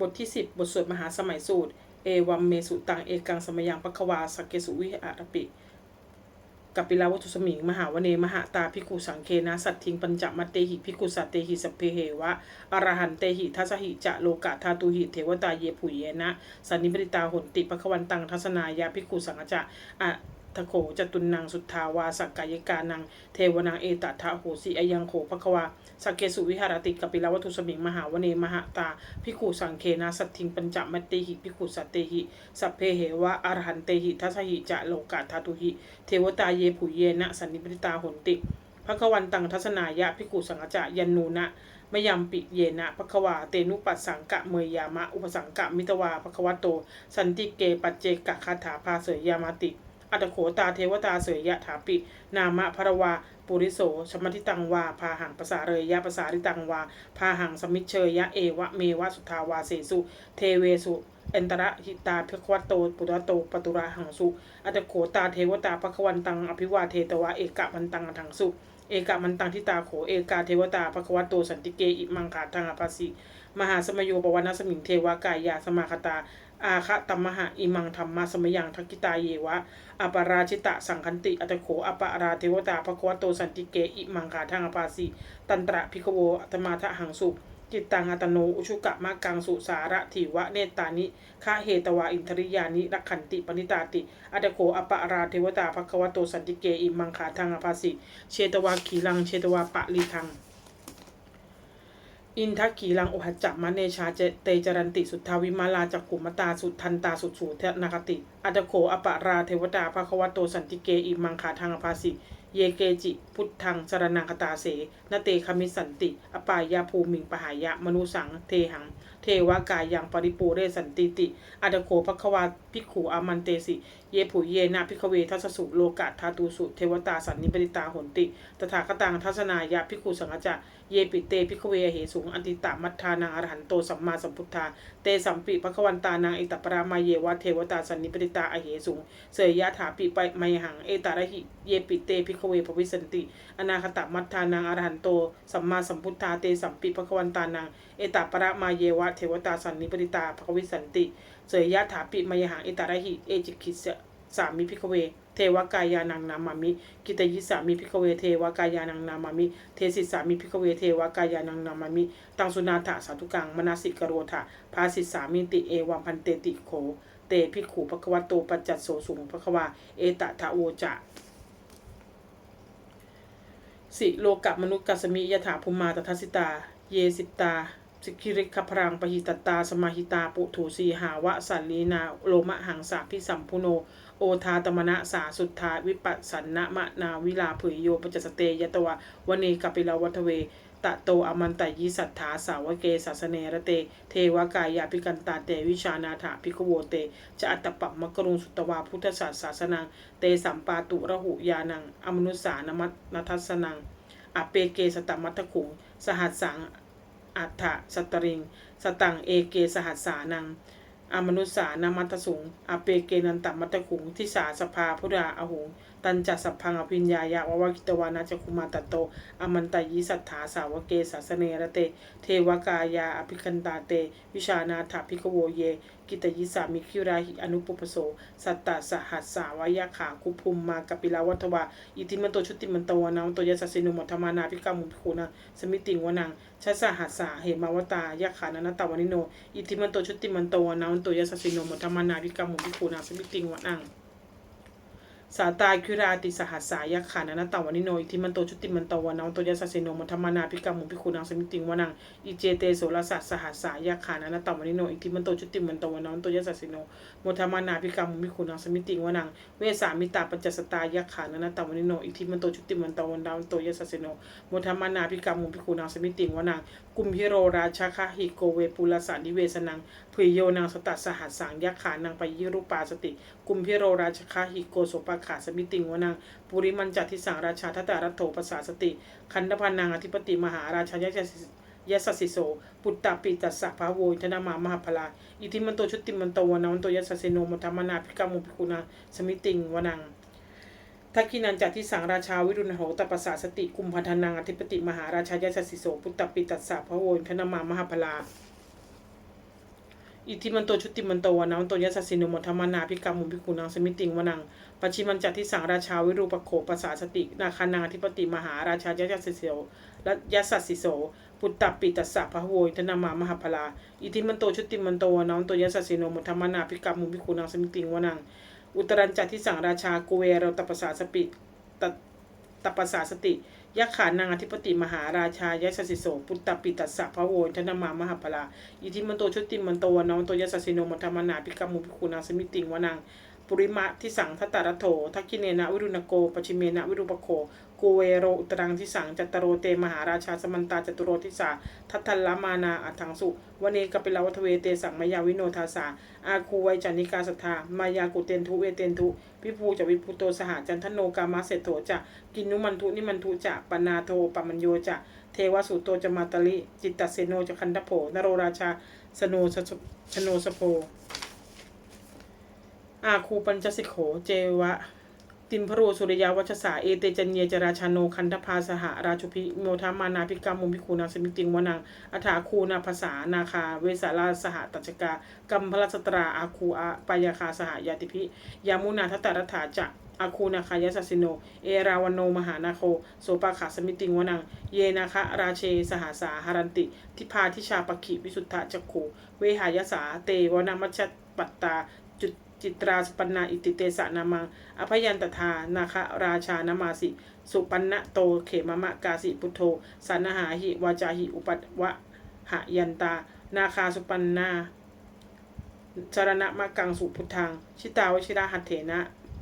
บทที่ 10 บทสวดมหาสมัยสูตร เอวัมเมสุตังเอกังสมยังปะควาสักเกสุวิหารปิกัปปิลาวัตุสมิง มหาวเน มหาตาพิกุสังเคนะ สัตทิงปัญจมัตเตหิพิกุสัตเตหิสพเพเหวะอรหันเตหิทัสหิจะโลกะทาตุหิเทวตาเยผุยเยนะ สันนิบริตาหนติปะควันตังทัศนายาพิกุสังฆจะอะ ทะโขจตุนนังสุทธาวาสักกายกานัง เทวนังเอตัทะโหสิอยังโขภควาสักเกสุวิหารติกัปปิลาวัตุสมิงมหาวเนมหาตาพิกุสังเคนะสัตทิงปัญจมัตเตหิพิกุสัตเตหิสัพเพเหวะอรหันเตหิทัสหิจะโลกะทาตุหิ เทวตาเยผุเยนะสันนิปริตาหนติภควันตังทัศนายะพิกุสังจะยันนูนะมยำปิเยนะภควาเตนุปัสสังกะเมยยามะ อุปสังกะมิตวาภควโต สันติเกปัจเจกะคาถาภาเสยยามาติ อัตโขตาเทวตาเสยยะถาปิ นามะพระวาปุริโสชมติตังวา พาหังภาษาเรยยะภาษาริตังวา พาหังสมิชเชยยะเอวะเมวะสุทาวาเสสุ เทเวสุเอนตระหิตาเพควัตโตปุตตโตปตุราหังสุอัตโขตาเทวตาภควันตังอภิวาเทตวะเอกะมันตังอัถังสุเอกะมันตังทิตาโขเอกาเทวตาภควตโตสันติเกอิมังคาทังอภัสสิ มหาสมโยปวนาสมิงเทวากายาสมาคตา อาคะตัมมหะอิมังธรรมะสมยังทักกิตาเยวะอปาราชิตะสังคันติ อัตโขอปาราเทวตาภควตโตสันติเกอิมังคาทังอภัสสิตันตระพิกโวอัตมาทะหังสุจิตตังอัตโนอุชุกะมากังสุสาระถิวะเนตานิฆาเหตวาอินทริยานิรักขันติปณิตาติอัตโขอปาราเทวตาภควโตสันติเกอิมังคาทังอภัสสิเชตวาขีลังเชตวาปะลีทัง อินทักขีลังอุหจจมะเนชาเจเตจรันติสุทธาวิมาลาจักขุมตาสุทันตาสุสูเทนากติอัตโขอปาราเทวดาภควโตสันติเกอิมังคาทังอภาสิเยเกจิพุทธังสรนังคตาเสนเตคมิสันติ อปายาภูมิงปหายะมนุสังเทหัง เทวากายังปริปูเรสันติติอัตโขภควาภิกขุอามันเตสิ เยผูเยนะพิกเวทัสสุโลกะทาตูสุเทวตาสันนิปริตาหนติ ตถาคตังทัศนายะพิกขุสังฆจะเยปิเตพิกเวเหสุงอันติตามัทธานังอรหันโตสัมมาสัมพุทธา เตสัมปิภควันตานังเอตปรามาเยวะเทวตาสันนิปริตาอเหสุงเสยยะถาปิไปไมหังเอตาระหิเยปิเตพิกเวภวิสันติ อนาคตมัทธานังอรหันโตสัมมาสัมพุทธาเตสัมปิภควันตานังเอตปรามาเยวะเทวตาสันนิปริตาภวิสันติเสยยะถาปิไมหังเอตาระหิเอจิคิสสามิพิกเว เทวกายานังนามามิ กิตยิสามิพิกเวเทวกายานังนามามิ เทสิสามิพิกเวเทวกายานังนามามิ ตังสุนาถาสาธุกังมนาสิกโรธาภาสิสามิติเอวัมพันเตติโข เตพิขูปะควะโตปัจจัตโสสุงปะควาเอตะทะโวจะสิโลกะมนุษย์กัสมิยถาภูมาตทัสิตา เยสิตา สิกิริคพรังปหิตตา สมาหิตา ปุถุสีหาวะสันลีนา โลมะหังสาพิสัมพุโน โอทาตมณะสาสุทธา วิปัสสันนะมะนาวิลาเผยโยปจจสเตยตวะวเนกปิลาวัทเวตะโตอมันตยิสัทธาสาวเกศาสเนระเต เทวกายาพิกันตาเตวิชานาถาพิกโวเต จะอัตตปัมมกรุงสุตวาพุทธศาสสนัง เตสัมปาตุระหุยานัง อมนุสานมัตนทัสสนังอเปเกสตมัตถคุงสหัสสัง อัฏฐสตริง สตังเอเกสหัสสานัง อมนุสานามัตสุง อเปเกนันตมัตตคุง ทิสาสภาพุราอหุง ตันจัสสพพังอภิญญายะววกิตวานาจคุมาตโต อมันตยิสัทธาสาวเกสาสเนระเต เทวกายาอภิคันตาเต วิชานาถาภิกโวเย กิตยิสามิคิราหิอนุปุปโส สัตตสหัสสาวายาขาคุภูมิมากปิลาวัตวาอิติมันโตชุติมันโตวนาวันโตยสสสินุมัทมานาภิกามุภิคุนาสมิติงวนังชัสสหัสสาเหมาวตายาขานันตวานิโน อิติมันโตชุติมันโตวนาวันโตยสสสินุมัทมานาภิกามุภิคุนาสมิติงวนัง สาตาคิราติสหัสสายขานานาตาวานิโนอิทิมันโตชุติมันโตวานาวันโตยสสสิโนมัทมานาภิกามุภิคุนาสมิติงวนังอิเจเตโสรสัสสหัสสายขานานาตาวานิโนอิทิมันโตชุติมันโตวานาวันโตยสสสิโนมัทมานาภิกามุภิคุนาสมิติงวนังเวสามิตาปัจจสตายขานานาตาวานิโนอิทิมันโตชุติมันโตวานาวันโตยสสสิโนมัทมานาภิกามุภิคุนาสมิติงวนังกุมพิโรราชาคาหิโกเวปุลสานิเวสนัง พยโยนางสตัสหัสสังยักขานังไปยิรุปาสติ กุมพิโรราชคาหิโกโสปะขาสมิติงวนังปุริมันจัตทิสังราชาทัตตารัตโถปสาสติ คันธพันนางอธิปติมหาราชายะยะสสสิโส ปุตตาปิตัสสะภาโวยธนามามหาพลา อิทิมันโตชุติมันโตวนาวันโตยะสสสิโนมัทมนาภิกามุภิคุนาสมิติงวนังทักขินันจัตทิสังราชาวิรุณโหตปัสสาสติกุมพันธนังอธิปติมหาราชายะสสสิโส ปุตตาปิตัสสะภาโวยธนามามหาพลา อิทธิมันโตชุติมันโตวนามันโตยัสสสินุมทมานาพิกรรมุมพิคุนังสมิติงวนังปัจฉิมันจัตที่สังราชาวิรูปโขปสาสตินาคานาธิปติมหาราชายัสสิโสและยัสสสิโสปุตตปิตัสสะพะโวยธนามามหาพลาอิทธิมันโตชุติมันโตวนามันโตยัสสสินุมทมานาพิกรรมมุพิคุนังสมิติงวนังอุตรันจัตที่สังราชากุเวโรตปสาสปิต ตปสาสติยักขานางอธิปติมหาราชายสสิโสปุตตปิตัสสะพะโวนธนามามหาพลาอิทิมันโตชุติมันโตวนามันโตยัสสสิโนมัทมนาพิกรมุพิคุณาสมิติงวนัง ปุริมะที่สังทัตตารโถทักกิเนนะวิรุณโกปชิเมนะวิรุปโคกูเวโรอุตรังที่สังจัตโรเตมหาราชาสมันตาจตุโรทิสาทัตทัลามานาอัถังสุวเนกปิลาวัทเวเตสังมายาวิโนทาสาอาคูไวจันิกาสัทธามายากุเตนทุเวเตนทุวิภูจะวิภูโตสหจันทโนกามาเสโถจะกินนุมันทุนิมันทุจะปนาโทปมัญโยจะเทวสุโตจะมาตลิจิตตเสโนจะคันทโผนโรราชาสโนสโนสโพ อาคูปัญจสิกโข เจวะ ติมพรูสุริยาวัชสา เอเตจันเยจราชาโนคันธพาสหราชุพิโมทามานาพิกรรมมุพิคูนาสมิติงวนังอัฐาคูนาภาษานาคา เวสาลาสหตัจกากัมพลสตราอาคูอาปายาคาสหยาติพิยามุนาทัตตรัฐาจะอาคูนาคายสัสสิโน เอราวันโนมหานาโค โสปาขาสมิติงวนัง เยนาคะราเช สหาสาหารันติ ทิพาทิชาปขิวิสุทธะจักขูเวหายสา เตวนามัชปัตตาจุ จิตราสปันนาอิติเตสะนามังอภยันตทานาคราชานามาสิ สุปันนะโตเขมมะกาสิพุทโธสันหาหิวาจาหิอุปัตวะหะยันตา นาคาสุปันนาจารณะมะกังสุพุทธัง ชิตาวชิราหัตเถนะ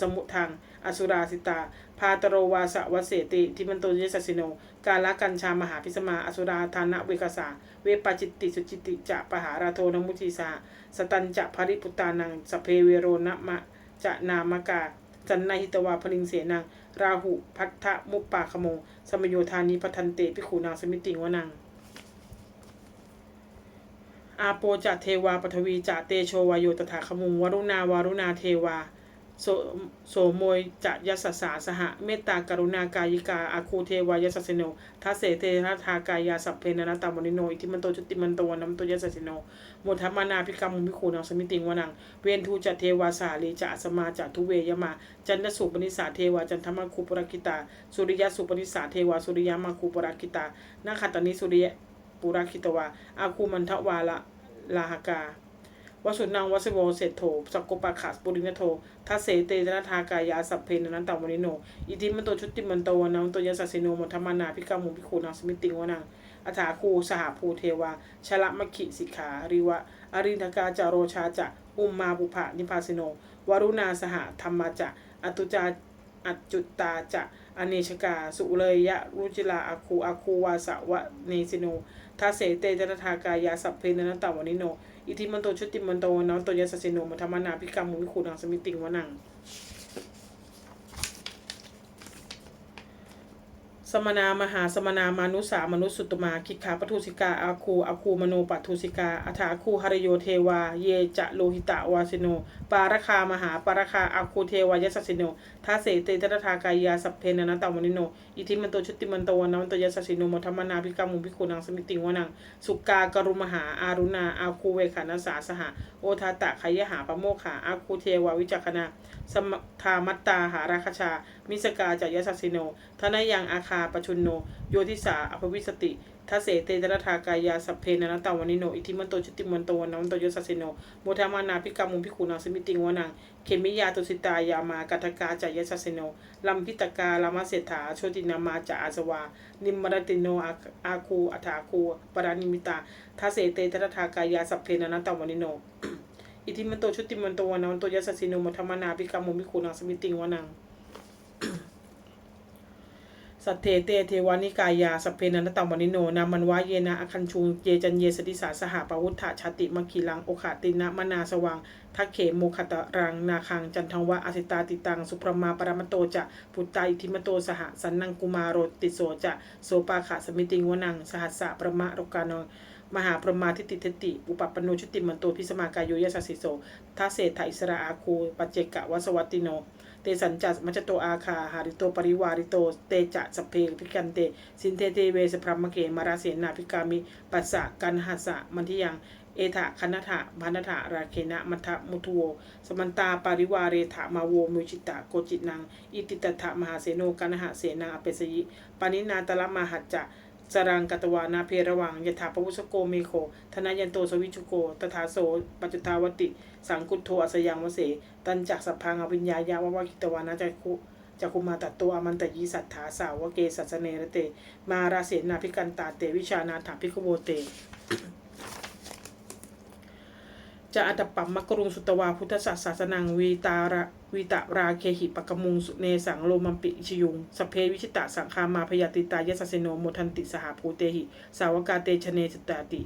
สมุทัง อสุราสิตา พาตโรวาสวเสติ ทิมันโตเยสสิโน กาลกัญชามหาพิสมา อสุราธานะเวกสา เวปจิตติสุจิติจะปหาราโทนมุติสา สตันจะภริพุตานังสเพเวโรนะมะจะนามกาจันนหิตวาพลิงเสนัง ราหุพัทธมุปปาขโมสมโยธานิพัทันเตพิขูนางสมิติงวนัง อาโปจะเทวาปทวีจะเตโชวายโยตถาขมุงวรุณาวารุณาเทวา โสโมยจะยสสสาสหะเมตตากรุณากายิกาอาคูเทวายสสโนทัสเสเทนะทากายาสัพเพนนตามนิโนอิทิมันโตจุติมันโตวันนัมโตยสสโนโมทัมมานาพิกรรมมุมิคูนังสมิติงวนังเวนทูจะเทวาสาลีจะอสมาจะทุเวยมา จันทสุปนิสาเทวาจันทมาคูปรกิตา สุริยสุปนิสาเทวาสุริยมาคูปรกิตานาคตานิสุริยปุรกิตวาอาคูมันทวาละลาหกา วสุนังวัสโวเศรษโถสักกปาขัสปุรินโททัสเสเตจนทากายาสัพเพนนันตาวนิโน อิทิมันโตชุติมันโตวนังโตยสัสโนมทมานาพิกามุพิคูนังสมิติงวนังอัฐาคูสหภูเทวาชละมขิสิกขาริวะอรินทกาจาโรชาจะอุมมาบุภะนิพาสิโน วรุณาสหธรรมาจะอตุจาอัจจุตตาจะอเนชกา สุเลยยะ รุจิลาอาคูอาคูวาสวะเนสิโนทัสเสเตจนทากายาสัพเพนนันตาวนิโน อิทิมันโตชุติมันโตนันโตยสัสสิโนมัทมานาพิกามุวิคูนังสมิติงวนัง สมนามหาสมนามานุสามนุสุตมาคิกขาปทุสิกาอาคูอาคูมโนปัทุสิกาอัฐาคูหรโยเทวา เยจะโลหิตะวาสิโน ปารคามหาปารคาอาคูเทวายสสสิโนทาเสเตจตทากายาสัพเพนนันตาวนิโน อิทิมันโตชุติมันโตวันนันโตยสสสิโนมทมนาพิกามุพิคูนังสมิติงวนัง สุกากรุมหาอารุณาอาคูเวขานาสาสหะโอทาตะขยหาปโมขาอาคูเทวาวิจักนาสม ทามัตตาหาราคชา มิสกาจายสัสสิโนทนายังอาคาปชุนโน โยทิสาอภวิสติทัเสเตจรทากายาสัพเพนนตาวนิโน อิทิมันโตชุติมันโตวันนันโตยสัสสิโนโมทามานาพิกามุพิคูนาสมิติงวนัง เขมิยาตุสิตายามากัตกาจายสัสสิโนลัมพิตกาลามาเศรษฐาโชตินามาจาอาสวา นิมมรติโนอาคูอัฐาคูปรานิมิตาทัเสเตจรทากายาสัพเพนนตาวนิโน อิทิมันโตชุติมันโตวันนันโตยสัสสิโนโมทามนาพิกามุพิคูนังสมิติงวนังสัตเทเตเทวานิกายาสพเพนันตตวนิโนนามันวะเยนะอคันชุงเยจันเยสติสาสหปวุฒะชาติมคีลังโอขาตินะมนาสวังทักเขโมคตรังนาคังจันทังวะอสิตาติตังสุพรมาปรมโตจะปุตตาอิทิมโตสหสันนังกุมารโรติโสจะโสปาขะสมิติงวนังสหัสสะประมะรกานง มหาพรหมาทิติเทติ อุปปปโนชุติมันโตพิสมากายโยยสสสิโสทัสเศถาอิสระอาคูปัจเจกะวสวัตติโน เตสัญจัสมัจโตอาคาหาริโตปริวาริโต เตจะสเพพิกันเต สินเทเตเวสพรหมเกมาราเสนาพิกามิปัสสะกันหัสสะมันทิยังเอถะคณถะพันธะราเคนะมัทธมุทโว สมันตาปาริวาเรถะมาโวมุจิตะโกจินัง อิติตถะมหาเสโนกันหะเสนาอเปสยิปานินาตละมหัจจะ สรังกตวานาเพระวังยถาปวุสโกเมโค ธนายันโตสวิจุโก ตถาโสปัจจุตาวติ สังกุทโทอสยังวเส ตันจักสัพพังอภิญญายาววากิตวานาจักคุจักคุมาตัตโตอมันตยิสัทธาสาวเกสัสเนรเต มาราเสนาภิกันตาเตวิชานาถาภิกขโวเตจะอัตปัมมกรุงสุตวาพุทธศาสนังวีตาระ วีตาราเคหิปกมุงสุเนสังโลมัมปิอิชยุงสเพวิชิตะสังคามาพยาติตายสสเสโนโมทันติสหภูเตหิ สาวกาเตชเนสตาติ